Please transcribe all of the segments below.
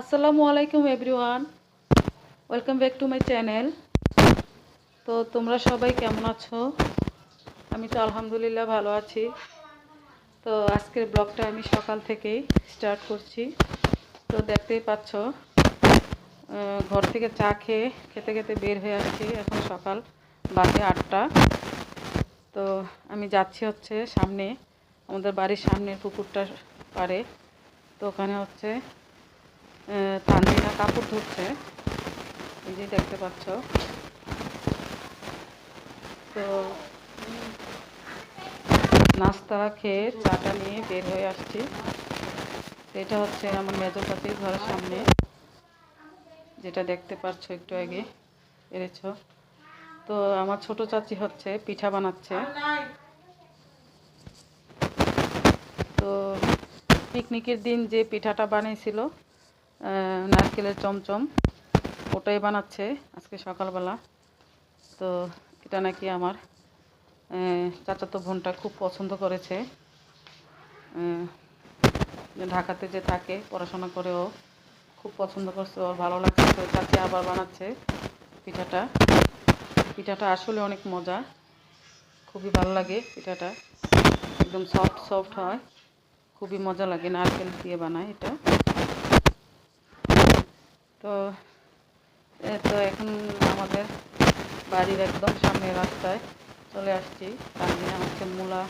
আসসালামু আলাইকুম everyone welcome back to my channel তো তোমরা সবাই কেমন আছো? আমি তো আলহামদুলিল্লাহ ভালো আছি। তো আজকের ব্লগটা আমি সকাল থেকেই স্টার্ট করছি। তো দেখতেই পাচ্ছ ঘর থেকে চা খেয়ে খেতে খেতে বের হয়ে আসছি এখন সকাল বাজে আটটা। তো আমি যাচ্ছি হচ্ছে সামনে, আমাদের বাড়ির সামনের পুকুরটার পাড়ে। তো ওখানে হচ্ছে তানজিনা কাপড় ধুচ্ছে এই যে দেখতে পাচ্ছ। তো নাস্তা খেয়ে চাটা নিয়ে বের হয়ে আসছি। এটা হচ্ছে আমার মেজো চাচির ঘরের সামনে। যেটা দেখতে পাচ্ছ একটু আগে। এড়েছ তো আমার ছোট চাচি হচ্ছে, পিঠা বানাচ্ছে। তো পিকনিকের দিন যে পিঠাটা বানিয়েছিল নারকেলের চমচম। ওটাই বানাচ্ছে আজকে সকালবেলা। তো এটা নাকি আমার চাচাতো বোনটা খুব পছন্দ করেছে। ঢাকাতে যে থাকে, পড়াশোনা করেও খুব পছন্দ করছে, ওর ভালো লাগছে। তো চাচি আবার বানাচ্ছে পিঠাটা। পিঠাটা আসলে অনেক মজা। খুবই ভালো লাগে পিঠাটা। একদম সফট সফট হয়। খুবই মজা লাগে, নারকেল দিয়ে বানায় এটা। তো তো এখন আমাদের বাড়ির একদম সামনে রাস্তায় চলে আসছি। তানজিনা হচ্ছে মূলা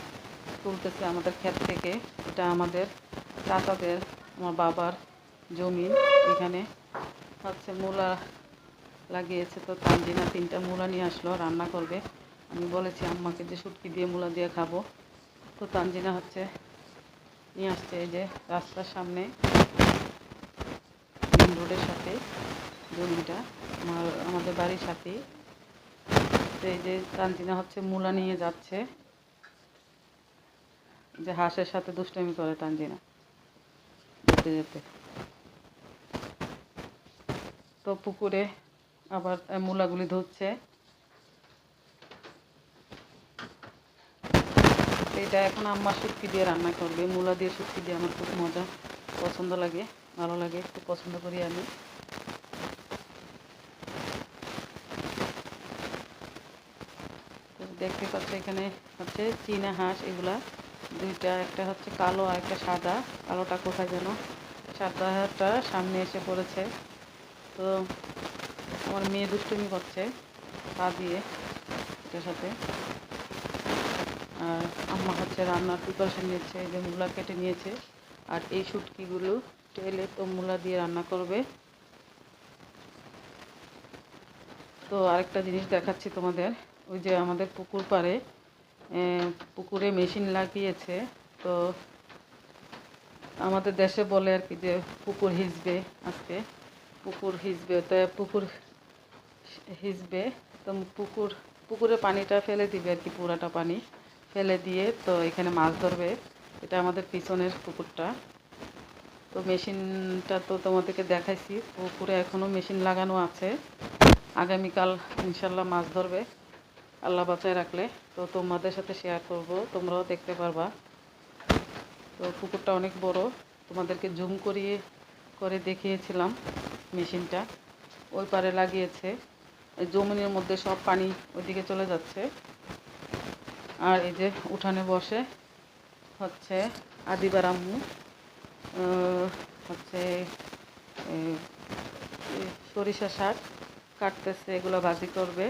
তুলতেছে আমাদের ক্ষেত থেকে। এটা আমাদের চাচাদের, আমার বাবার জমি। এখানে হচ্ছে মূলা লাগিয়েছে তো তানজিনা তিনটা মূলা নিয়ে আসলো, রান্না করবে। আমি বলেছি, আম্মাকে যে শুটকি দিয়ে মূলা দিয়ে খাব। তো তানজিনা হচ্ছে নিয়ে আসছে এই যে রাস্তার সামনে। মেন রোডের সাথে জমিটা আমার, আমাদের বাড়ির সাথেই। তো এই যে তানজিনা হচ্ছে মূলা নিয়ে যাচ্ছে। যে হাঁসের সাথে দুষ্টামি করে তানজিনা যেতে যেতে। তো পুকুরে আবার মূলাগুলি ধুচ্ছে এটা এখন আম্মা শুটকি দিয়ে রান্না করবে। মূলা দিয়ে শুটকি দিয়ে আমার খুব মজা, পছন্দ লাগে। ভালো লাগে খুব পছন্দ করি আমি। দেখতে পাচ্ছ এখানে হচ্ছে চীনা হাঁস এগুলা। দুইটা, একটা হচ্ছে কালো আর একটা সাদা। কালোটা কোথায় যেন? সাদাটা সামনে এসে পড়েছে। তো আমার মেয়ে দুষ্টুমি করছে, পা দিয়ে এটার সাথে। আর আম্মা হচ্ছে রান্নার প্রিপারেশন নিচ্ছে, এই যে মূলা কেটে নিয়েছে। আর এই শুটকিগুলো তেলে তো মূলা দিয়ে রান্না করবে। তো আরেকটা জিনিস দেখাচ্ছি তোমাদের। ওই যে আমাদের পুকুর পাড়ে পুকুরে মেশিন লাগিয়েছে। তো আমাদের দেশে বলে আর কি যে পুকুর হিসবে আজকে। পুকুর হিসবে, তো পুকুর হিসবে, তো পুকুর, পুকুরে পানিটা ফেলে দিবে আর কি, পুরাটা পানি। ফেলে দিয়ে তো এখানে মাছ ধরবে। এটা আমাদের পিছনের পুকুরটা। তো মেশিনটা তো তোমাদেরকে দেখাইছি। পুকুরে এখনও মেশিন লাগানো আছে। আগামীকাল ইনশাল্লাহ মাছ ধরবে। আল্লাহ বাঁচায় রাখলে। তো তোমাদের সাথে শেয়ার করব। তোমরাও দেখতে পারবা। তো পুকুরটা অনেক বড়। তোমাদেরকে জুম করিয়ে, করে দেখিয়েছিলাম মেশিনটা। ওই পারে লাগিয়েছে। জমিনের মধ্যে সব পানি ওইদিকে চলে যাচ্ছে। আর এই যে উঠানে বসে হচ্ছে আদিবার আম্মু। হচ্ছে সরিষা শাক কাটতেছে, এগুলো ভাজি করবে।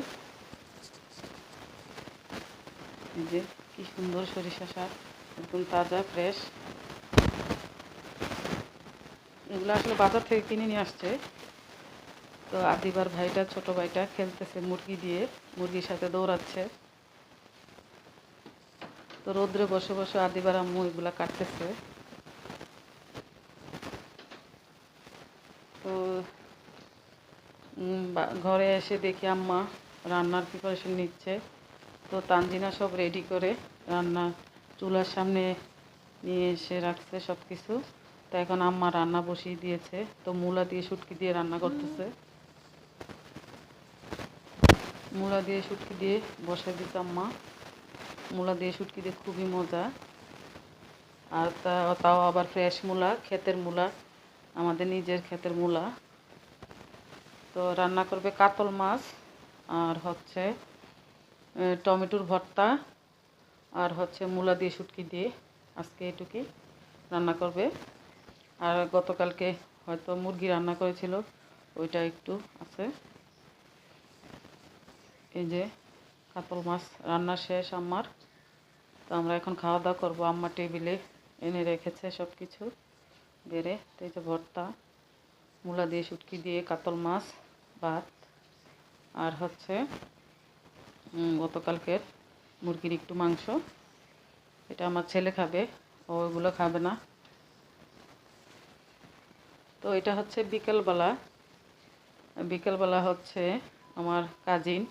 যে, কি সুন্দর সরিষা শাক, একদম তাজা ফ্রেশ এগুলো আসলে বাজার থেকে কিনে নিয়ে আসছে। তো আদিবার ভাইটা, ছোট ভাইটা খেলতেছে মুরগি দিয়ে, মুরগির সাথে দৌড়াচ্ছে। তো রোদ্রে বসে বসে আদিবার আম্মু এগুলো কাটতেছে। ঘরে এসে দেখি আম্মা রান্নার প্রিপারেশন নিচ্ছে। তো তানজিনা সব রেডি করে রান্না চুলার সামনে নিয়ে এসে রাখছে সব কিছু তো এখন আম্মা রান্না বসিয়ে দিয়েছে। তো মূলা দিয়ে শুটকি দিয়ে রান্না করতেছে। মূলা দিয়ে শুটকি দিয়ে বসে দিতে আম্মা। মূলা দিয়ে শুটকি দিয়ে খুবই মজা। আর তা তাও আবার ফ্রেশ মূলা, ক্ষেতের মূলা, আমাদের নিজের ক্ষেতের মূলা। তো রান্না করবে কাতল মাছ, আর হচ্ছে টমেটোর ভর্তা, আর হচ্ছে মূলা দিয়ে শুটকি দিয়ে আজকে এটুকুই রান্না করবে। আর গতকালকে হয়তো মুরগি রান্না করেছিল, ওইটা একটু আছে। এই যে কাতল মাছ রান্না শেষ আমার। তো আমরা এখন খাওয়া দাওয়া করব। আম্মা টেবিলে এনে রেখেছে সব কিছু বেড়ে, তো এই যে ভর্তা, মূলা দিয়ে শুটকি দিয়ে কাতল মাছ। ভাত আর হচ্ছে গতকালকের মুরগির একটু মাংস। এটা আমার ছেলে খাবে, ও ওইগুলো খাবে না। তো এটা হচ্ছে বিকেলবেলা। বিকেলবেলা হচ্ছে আমার কাজিন,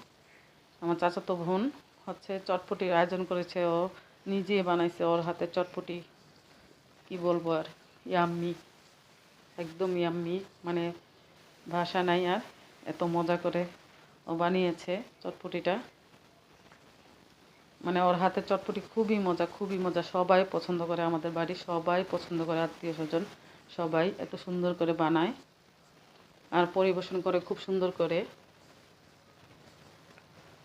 আমার চাচাতো বোন হচ্ছে চটপটির আয়োজন করেছে। ও নিজে বানাইছে, ওর হাতে চটপটি। কি বলব আর, ইয়াম্মি, একদম ইয়াম্মি মানে ভাষা নাই আর। এত মজা করে ও বানিয়েছে চটপটিটা। মানে ওর হাতে চটপটি খুবই মজা খুবই মজা। সবাই পছন্দ করে, আমাদের বাড়ি সবাই পছন্দ করে, আত্মীয় স্বজন সবাই এত সুন্দর করে বানায় আর পরিবেশন করে খুব সুন্দর করে।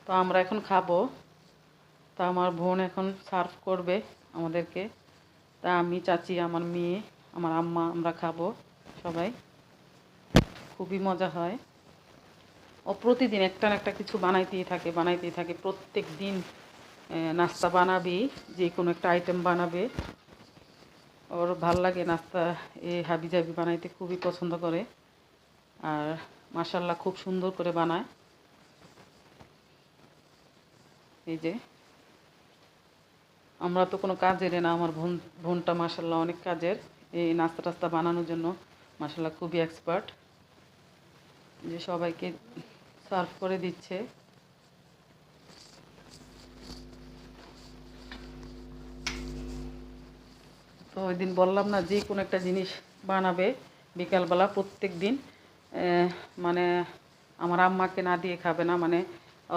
তো আমরা এখন খাব। তা আমার বোন এখন সার্ভ করবে আমাদেরকে। তা আমি, চাচি, আমার মেয়ে, আমার আম্মা, আমরা খাব সবাই। খুবই মজা হয়। ও প্রতিদিন একটা না একটা কিছু বানাইতেই থাকে বানাইতেই থাকে। প্রত্যেক দিন নাস্তা বানাবেই যে কোনো একটা আইটেম বানাবে। ওর ভালো লাগে নাস্তা, এ, হাবি জাবি বানাইতে খুবই পছন্দ করে। আর মাসাল্লাহ খুব সুন্দর করে বানায়। এই যে। আমরা তো কোনো কাজের না, আমার বোন, বোনটা মাসাল্লাহ অনেক কাজের। এই নাস্তা টাস্তা বানানোর জন্য মাসাল্লাহ খুবই এক্সপার্ট যে সবাইকে সার্ভ করে দিচ্ছে। তো ওই দিন বললাম না, যে কোনো একটা জিনিস বানাবে বিকালবেলা প্রত্যেক দিন। মানে আমার আম্মাকে না দিয়ে খাবে না মানে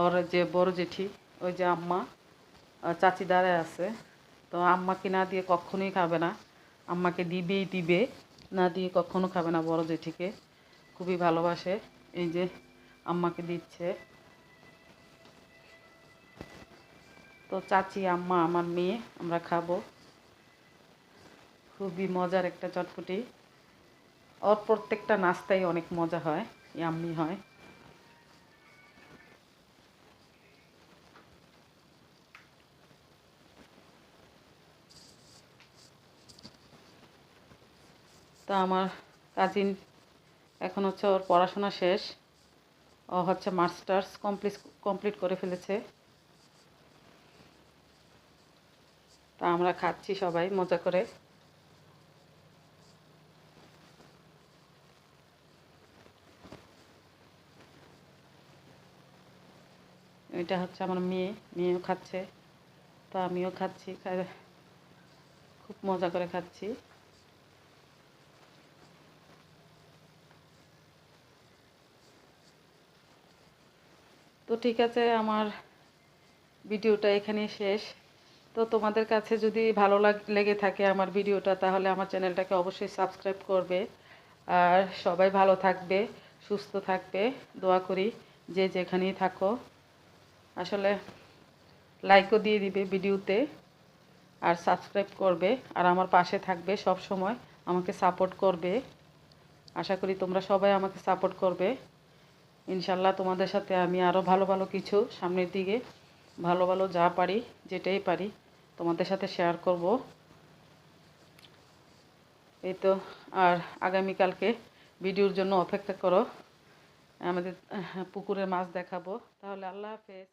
ওর যে বড় জেঠি, ওই যে আম্মা চাচি দাঁড়ায় আছে। তো আম্মাকে না দিয়ে কখনোই খাবে না। আম্মাকে দিবেই দিবে, না দিয়ে কখনো খাবে না বড় জেঠিকে। খুবই ভালোবাসে। এই যে আম্মাকে দিচ্ছে। তো চাচি, আম্মা, আমার মেয়ে, আমরা খাব। খুবই মজার একটা চটপটি। ওর প্রত্যেকটা নাস্তাই অনেক মজা হয়, ইয়াম্মি হয়। তা আমার কাজিন এখন হচ্ছে ওর পড়াশোনা শেষ। হচ্ছে মাস্টার্স কমপ্লিট কমপ্লিট করে ফেলেছে। তা আমরা খাচ্ছি সবাই, মজা করে। এটা হচ্ছে আমার মেয়ে, মেয়েও খাচ্ছে। তো আমিও খাচ্ছি খুব মজা করে খাচ্ছি। তো ঠিক আছে, আমার ভিডিওটা এখানেই শেষ। তো তোমাদের কাছে যদি ভালো লেগে থাকে আমার ভিডিওটা, তাহলে আমার চ্যানেলটাকে অবশ্যই সাবস্ক্রাইব করবে। আর সবাই ভালো থাকবে, সুস্থ থাকবে, দোয়া করি যে যেখানেই থাকো। আসলে লাইকও দিয়ে দিবে ভিডিওতে, আর সাবস্ক্রাইব করবে, আর আমার পাশে থাকবে সব সময় আমাকে সাপোর্ট করবে। আশা করি তোমরা সবাই আমাকে সাপোর্ট করবে। ইনশাল্লাহ তোমাদের সাথে আমি আরও ভালো ভালো কিছু সামনের দিকে, ভালো ভালো যা পারি, যেটাই পারি, তোমাদের সাথে শেয়ার করব। এই তো, আর আগামীকালকে ভিডিওর জন্য অপেক্ষা করো। আমাদের পুকুরে পুকুরের মাছ দেখাবো। তাহলে আল্লাহ হাফেজ